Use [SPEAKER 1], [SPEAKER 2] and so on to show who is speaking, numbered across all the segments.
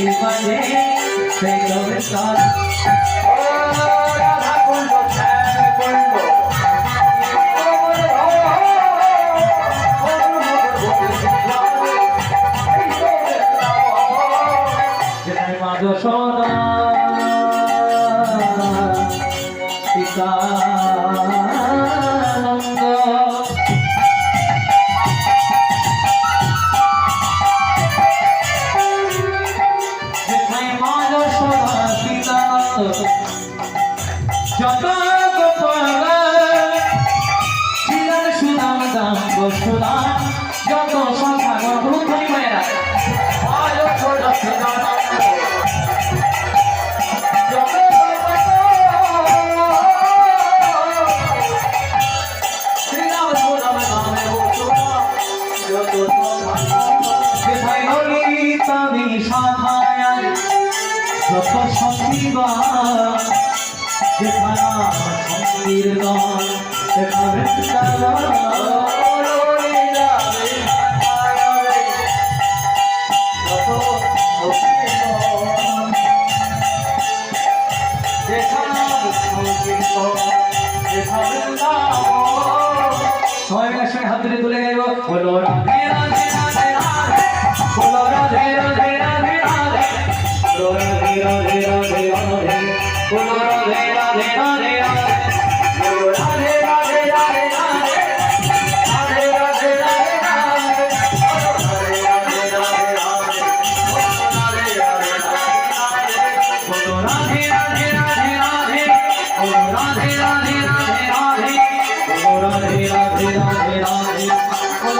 [SPEAKER 1] জীবনে সেগুলো
[SPEAKER 2] সব রাধা কুণ্ড কুণ্ড
[SPEAKER 1] মাধব Thank you. যত সঙ্গীবা যেখানা সংকীর্তন সেখানে সবাই মিলে একসঙ্গে হাত তুলে তুলে গাইব বলো রাধে রাধে রাধে রাধে। বলো রাধে রাধে। রাধে রাধে রাধে বলো রাধে। রাধে রাধে রাধে রাধে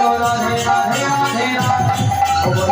[SPEAKER 1] রাধে রাধে রাধে।